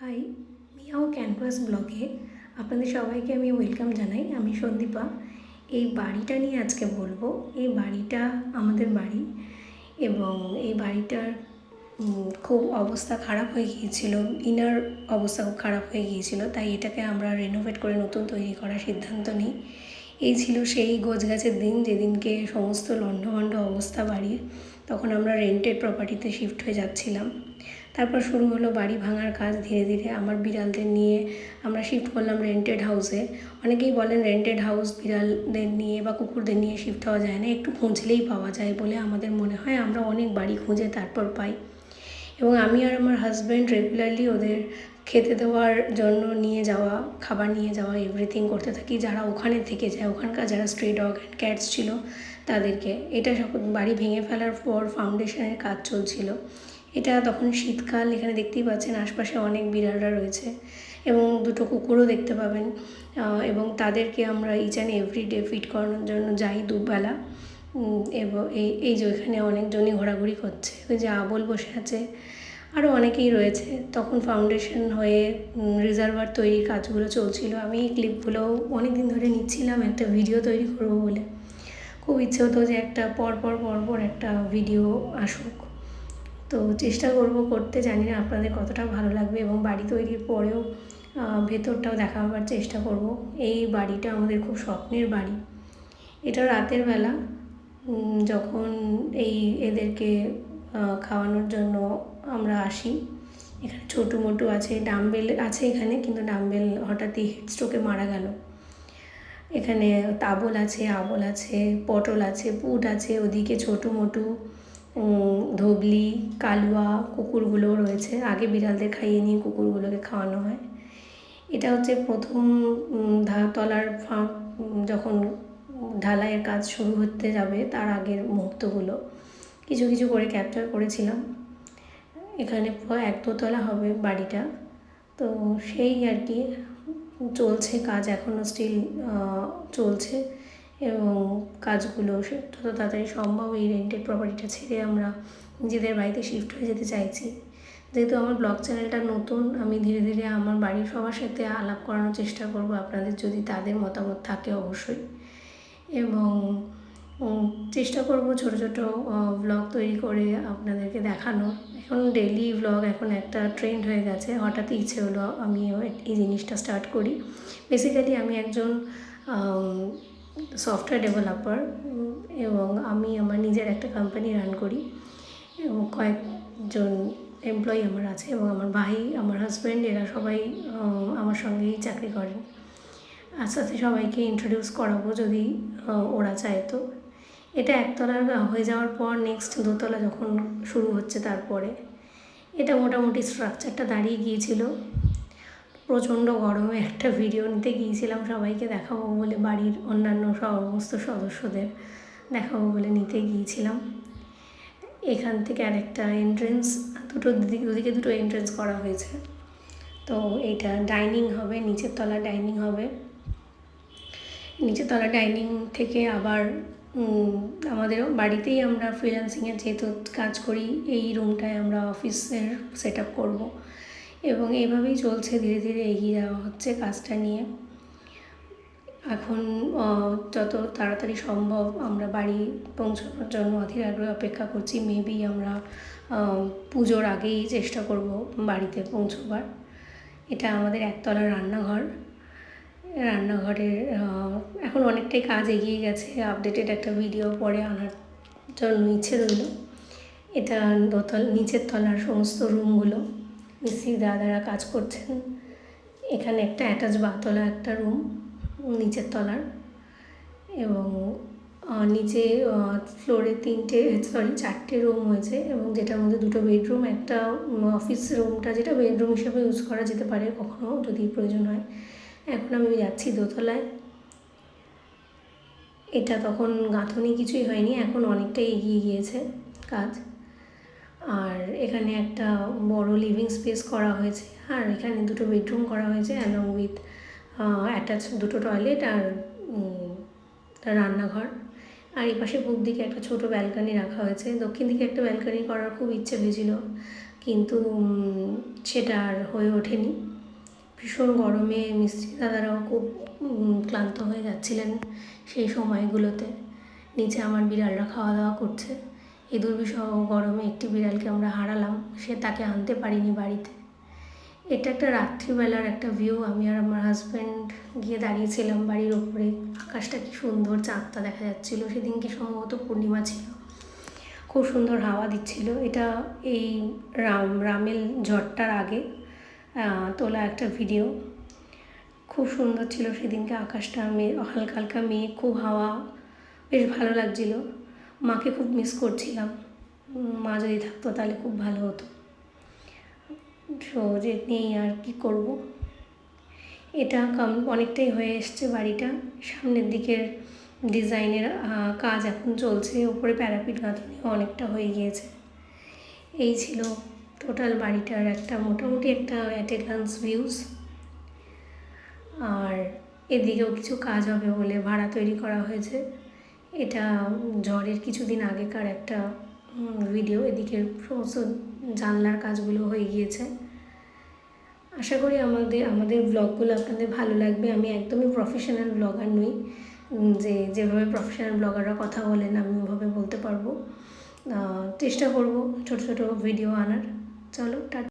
High Miao canvas ব্লগে আপনাদের সবাইকে আমি ওয়েলকাম জানাই। আমি সন্দীপা। এই বাড়িটা নিয়ে আজকে বলব। এই বাড়িটা আমাদের বাড়ি এবং এই বাড়িটার খুব অবস্থা খারাপ হয়ে গিয়েছিল। ইনার অবস্থা খুব খারাপ হয়ে গিয়েছিল। তাই এটাকে আমরা রেনোভেট করে নতুন তৈরি করার সিদ্ধান্ত নিই। এই ছিল সেই গোছগাছের দিন, যেদিনকে সমস্ত লণ্ডভণ্ড অবস্থা বাড়ির তখন আমরা রেন্টেড প্রপার্টিতে শিফট হয়ে যাচ্ছিলাম। তারপর শুরু হলো বাড়ি ভাঙার কাজ ধীরে ধীরে। আমার বিড়ালদের নিয়ে আমরা শিফট করলাম রেন্টেড হাউসে অনেকেই বলেন রেন্টেড হাউস বিড়ালদের নিয়ে বা কুকুরদের নিয়ে শিফট হওয়া যায় না, একটু খুঁজলেই পাওয়া যায় বলে আমাদের মনে হয়। আমরা অনেক বাড়ি খুঁজে তারপর পাই। এবং আমি আর আমার হাজব্যান্ড রেগুলারলি ওদের খেতে দেওয়ার জন্য নিয়ে যাওয়া, খাবার নিয়ে যাওয়া এভরিথিং করতে থাকি। যারা ওখানে থেকে যায়, ওখানকার যারা স্ট্রে ডগ অ্যান্ড ক্যাটস ছিল তাদেরকে। এটা বাড়ি ভেঙে ফেলার পর ফাউন্ডেশনের কাজ চলছিল। এটা তখন শীতকাল, এখানে দেখতেই পাচ্ছেন আশপাশে অনেক বিড়ালরা রয়েছে এবং দুটো কুকুরও দেখতে পাবেন। এবং তাদেরকে আমরা each and every day fit করানোর জন্য যাই দুবেলা। এবং, এই এই যে ওইখানে অনেকজনই ঘোরাঘুরি করছে। ওই যে আবল বসে আছে আরও অনেকেই রয়েছে। তখন ফাউন্ডেশন হয়ে রিজার্ভার তৈরির কাজগুলো চলছিল। আমি এই ক্লিপগুলো অনেক দিন ধরে নিচ্ছিলাম, একটা ভিডিও তৈরি করব বলে। খুব ইচ্ছে হতো যে একটা পরপর পর পর পর একটা ভিডিও আসুক। তো চেষ্টা করব করতে, জানি না আপনাদের কতটা ভালো লাগবে এবং বাড়ি তৈরির পরেও ভেতরটাও দেখাবার চেষ্টা করব। এই বাড়িটা আমাদের খুব স্বপ্নের বাড়ি। এটা রাতের বেলা যখন এই এদেরকে খাওয়ানোর জন্য আমরা আসি, এখানে ছোটো মোটো আছে, ডাম্বেল আছে এখানে, কিন্তু ডাম্বেল হঠাৎই হেডস্ট্রোকে মারা গেল। এখানে তাবল আছে, আবল আছে, পটল আছে, পুট আছে, ওদিকে ছোটো মোটো ধবলি, কালুয়া কুকুরগুলো রয়েছে। আগে বিড়ালদের খাইয়ে নিয়ে কুকুরগুলোকে খাওয়ানো হয়। এটা হচ্ছে প্রথম তলার ফাঁক যখন ঢালাইয়ের কাজ শুরু হতে যাবে তার আগের মুহূর্তগুলো। কিছু কিছু করে ক্যাপচার করেছিলাম। এখানে প্রায় এক দোতলা হবে বাড়িটা। তো সেই আর কি, চলছে কাজ এখনও স্টিল চলছে। এবং কাজগুলো যত তাড়াতাড়ি সম্ভব এই রেন্টেড প্রপার্টিটা ছেড়ে আমরা নিজেদের বাড়িতে শিফট হয়ে যেতে চাইছি। যেহেতু আমার ব্লগ চ্যানেলটা নতুন, আমি ধীরে ধীরে আমার বাড়ির সবার সাথে আলাপ করানোর চেষ্টা করব। আপনাদের যদি তাদের মতামত থাকে অবশ্যই। এবং চেষ্টা করব ছোট ছোট ব্লগ তৈরি করে আপনাদেরকে দেখানো। এখন ডেলি ব্লগ এখন একটা ট্রেন্ড হয়ে গেছে। হঠাৎই ইচ্ছে হলো আমি এই জিনিসটা স্টার্ট করি। বেসিক্যালি আমি একজন সফটওয়্যার ডেভেলপার এবং আমি আমার নিজের একটা কোম্পানি রান করি, এবং কয়েকজন এমপ্লয়ি আমার আছে, এবং আমার ভাই, আমার হাজব্যান্ড এরা সবাই আমার সঙ্গেই চাকরি করেন আস্তে আস্তে সবাইকে ইন্ট্রোডিউস করাবো যদি ওরা চায় তো। এটা একতলার হয়ে যাওয়ার পর নেক্সট দোতলা যখন শুরু হচ্ছে তারপরে, এটা মোটামুটি স্ট্রাকচারটা দাঁড়িয়ে গিয়েছিল। প্রচণ্ড গরমে একটা ভিডিও নিতে গিয়েছিলাম সবাইকে দেখাবো বলে, বাড়ির অন্যান্য সমস্ত সদস্যদের দেখাবো বলে নিতে গিয়েছিলাম। এখান থেকে আরেকটা এন্ট্রেন্স দুটো দিকে দুদিকে দুটো এন্ট্রেন্স করা হয়েছে। তো এটা ডাইনিং হবে, নিচের তলা ডাইনিং হবে। নিচের তলা ডাইনিং থেকে আবার আমাদের বাড়িতেই আমরা ফ্রিল্যান্সিংয়ের যেহেতু কাজ করি, এই রুমটায় আমরা অফিসের সেট আপ করব। এবং এইভাবেই চলছে, ধীরে ধীরে এগিয়ে যাওয়া হচ্ছে কাজটা নিয়ে। এখন যত তাড়াতাড়ি সম্ভব আমরা বাড়ি পৌঁছানোর জন্য অধীর আগ্রহে অপেক্ষা করছি। মেবি আমরা পুজোর আগেই চেষ্টা করব বাড়িতে পৌঁছবার। এটা আমাদের একতলার রান্নাঘর। রান্নাঘরের এখন অনেকটাই কাজ এগিয়ে গেছে। আপডেটেড একটা ভিডিও পরে আনার জন্য ইচ্ছে রইল। এটা দোতল, নিচের তলার সমস্ত রুমগুলো মিস্ত্রি দাদারা কাজ করছেন। এখানে একটা অ্যাটাচ বাতলা একটা রুম, নিচের তলার এবং নিচে ফ্লোরে তিনটে, সরি, চারটে রুম হয়েছে এবং যেটার মধ্যে দুটো বেডরুম, একটা অফিস রুমটা যেটা বেডরুম হিসেবে ইউজ করা যেতে পারে কখনো যদি প্রয়োজন হয়। এখন আমি যাচ্ছি দোতলায়। এটা তখন গাঁথনি কিছুই হয়নি, এখন অনেকটাই এগিয়ে গিয়েছে কাজ। আর এখানে একটা বড় লিভিং স্পেস করা হয়েছে। আর এখানে দুটো বেডরুম করা হয়েছে অ্যালং উইথ অ্যাটাচ দুটো টয়লেট আর রান্নাঘর। আর এই পাশে পূব দিকে একটা ছোট ব্যালকনি রাখা হয়েছে। দক্ষিণ দিকে একটা ব্যালকনি করার খুব ইচ্ছে হয়েছিল, কিন্তু সেটা আর হয়ে ওঠেনি। ভীষণ গরমে মিস্ত্রি দাদারাও খুব ক্লান্ত হয়ে যাচ্ছিলেন সেই সময়গুলোতে। নিচে আমার বিড়ালরা খাওয়া দাওয়া করছে। এই দুর্বিষহ গরমে একটি বিড়ালকে আমরা হারালাম, সে তাকে আনতে পারিনি বাড়িতে। এটা একটা রাত্রিবেলার একটা ভিউ আমি আর আমার হাজব্যান্ড গিয়ে দাঁড়িয়েছিলাম বাড়ির ওপরে। আকাশটা কি সুন্দর চাঁদটা দেখা যাচ্ছিল। সেদিনকে সম্ভবত পূর্ণিমা ছিল। খুব সুন্দর হাওয়া দিচ্ছিল। এটা এই রাম রামেল ঝড়টার আগে তোলা একটা ভিডিও খুব সুন্দর ছিল সেদিনকে আকাশটা। মে, হালকা হালকা মেঘ খুব হাওয়া। বেশ ভালো লাগছিল। মাকে খুব মিস করছিলাম। মা যদি থাকতো তাহলে খুব ভালো হতো। সহজে নেই আর কি করব? এটা কম অনেকটাই হয়ে এসছে বাড়িটা। সামনের দিকের ডিজাইনের কাজ এখন চলছে। উপরে প্যারাপিট গাঁথনিও অনেকটা হয়ে গিয়েছে। এই ছিল টোটাল বাড়িটার একটা মোটামুটি একটা অ্যাট এ ভিউজ আর এদিকেও কিছু কাজ হবে বলে ভাড়া তৈরি করা হয়েছে। এটা ঝড়ের কিছুদিন আগেকার একটা ভিডিও এদিকে সমস্ত জানলার কাজগুলো হয়ে গিয়েছে। আশা করি আমাদের আমাদের ব্লগগুলো আপনাদের ভালো লাগবে। আমি একদমই প্রফেশনাল ব্লগার নই যে যেভাবে প্রফেশনাল ব্লগাররা কথা বলেন আমি ওভাবে বলতে পারব। চেষ্টা করব ছোট ছোট ভিডিও আনার। চলো টাটা